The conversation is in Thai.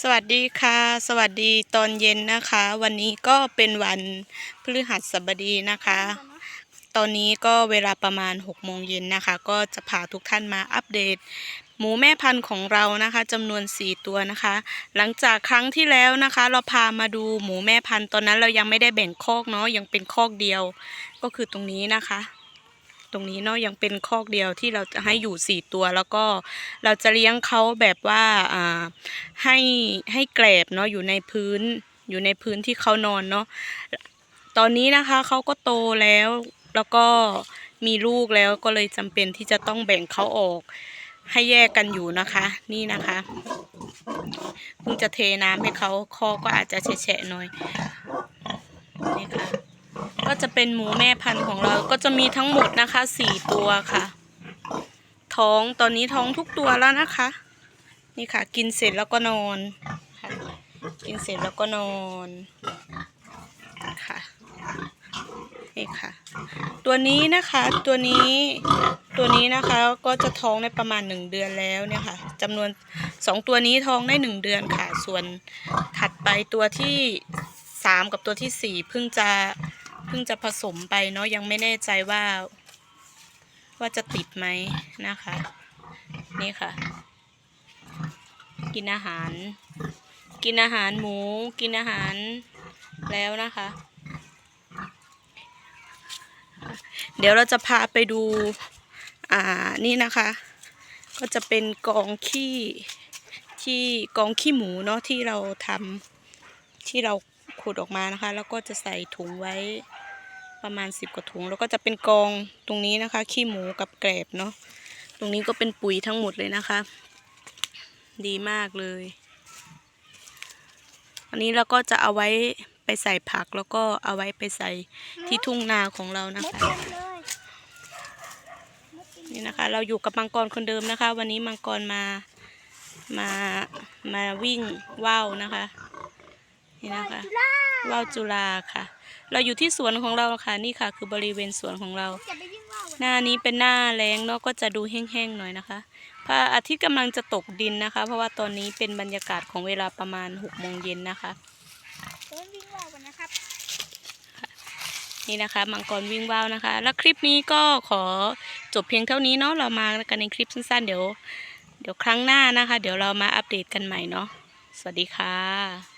สวัสดีค่ะ สวัสดีตอนเย็นนะคะ วันนี้ก็เป็นวันพฤหัสบดีนะคะ ตอนนี้ก็เวลาประมาณ6โมงเย็นนะคะ ก็จะพาทุกท่านมาอัปเดต หมูแม่พันธุ์ของเรานะคะจำนวน 4 ตัวนะคะ หลังจากครั้งที่แล้วนะคะ เราพามาดูหมูแม่พันธุ์ตอนนั้นเรายังไม่ได้แบ่งคอกเนาะยังเป็นคอกเดียว ก็คือตรงนี้นะคะ ตรงนี้เนาะยังเป็นคอกเดียวที่เราจะให้อยู่ 4 ตัว แล้วก็เราจะเลี้ยงเขาแบบว่าอ่าให้ให้แกลบเนาะอยู่ในพื้นอยู่ในพื้นที่เขานอนเนาะตอนนี้นะคะเขาก็โตแล้วแล้วก็มีลูกแล้วก็เลยจำเป็นที่จะต้องแบ่งเขาออกให้แยกกันอยู่นะคะ นี่นะคะเพิ่งจะเทน้ำให้เขาคอก็อาจจะแฉะๆหน่อยนี่ค่ะ ก็จะเป็นหมูแม่พันธุ์ของเราก็จะมีทั้งหมดนะคะสี่ตัวค่ะ ท้องตอนนี้ท้องทุกตัวแล้วนะคะ นี่ค่ะ กินเสร็จแล้วก็นอนค่ะกินเสร็จแล้วก็นอนค่ะนี่ค่ะ ตัวนี้นะคะตัวนี้ตัวนี้นะคะก็จะท้องได้ประมาณหนึ่งเดือนแล้วเนี่ยค่ะจำนวนสองตัวนี้ท้องได้หนึ่งเดือนค่ะ ส่วนถัดไปตัวที่สามกับตัวที่สี่เพิ่งจะ เพิ่งจะผสมไปเนาะยังไม่แน่ใจว่า ว่าจะติดไหมนะคะ นี่ค่ะ กินอาหาร กินอาหารหมู กินอาหารแล้วนะคะ เดี๋ยวเราจะพาไปดู อ่านี่นะคะ ก็จะเป็นกองขี้ที่กองขี้หมูเนาะที่เราทำที่เรา ขุดออกมานะคะ แล้วก็จะใส่ถุงไว้ประมาณสิบกว่าถุง แล้วก็จะเป็นกองตรงนี้นะคะ ขี้หมูกับแกลบเนาะตรงนี้ก็เป็นปุ๋ยทั้งหมดเลยนะคะ ดีมากเลย อันนี้เราก็จะเอาไว้ไปใส่ผักแล้วก็เอาไว้ไปใส่ที่ทุ่งนาของเรานะคะนี่นะคะ เราอยู่กับมังกรคนเดิมนะคะ วันนี้มังกรมามามาวิ่งว่าวนะคะ นี่นะคะจุฬาว่าวจุฬาค่ะ เราอยู่ที่สวนของเราค่ะ นี่ค่ะ คือบริเวณสวนของเราจะไปวิ่งว่าววันหน้านี้เป็นหน้าแรงเนาะก็จะดูแห้งๆหน่อยนะคะพระอาทิตย์กำลังจะตกดินนะคะ เพราะว่าตอนนี้เป็นบรรยากาศของเวลาประมาณ6โมงเย็นนะคะเดินวิ่งว่าวกันนะครับนี่นะคะมังกรวิ่งว่าวนะคะ แล้วคลิปนี้ก็ขอจบเพียงเท่านี้เนาะเรามากันในคลิปสั้นๆ เดี๋ยว เดี๋ยวครั้งหน้านะคะ เดี๋ยวเรามาอัปเดตกันใหม่เนาะสวัสดีค่ะ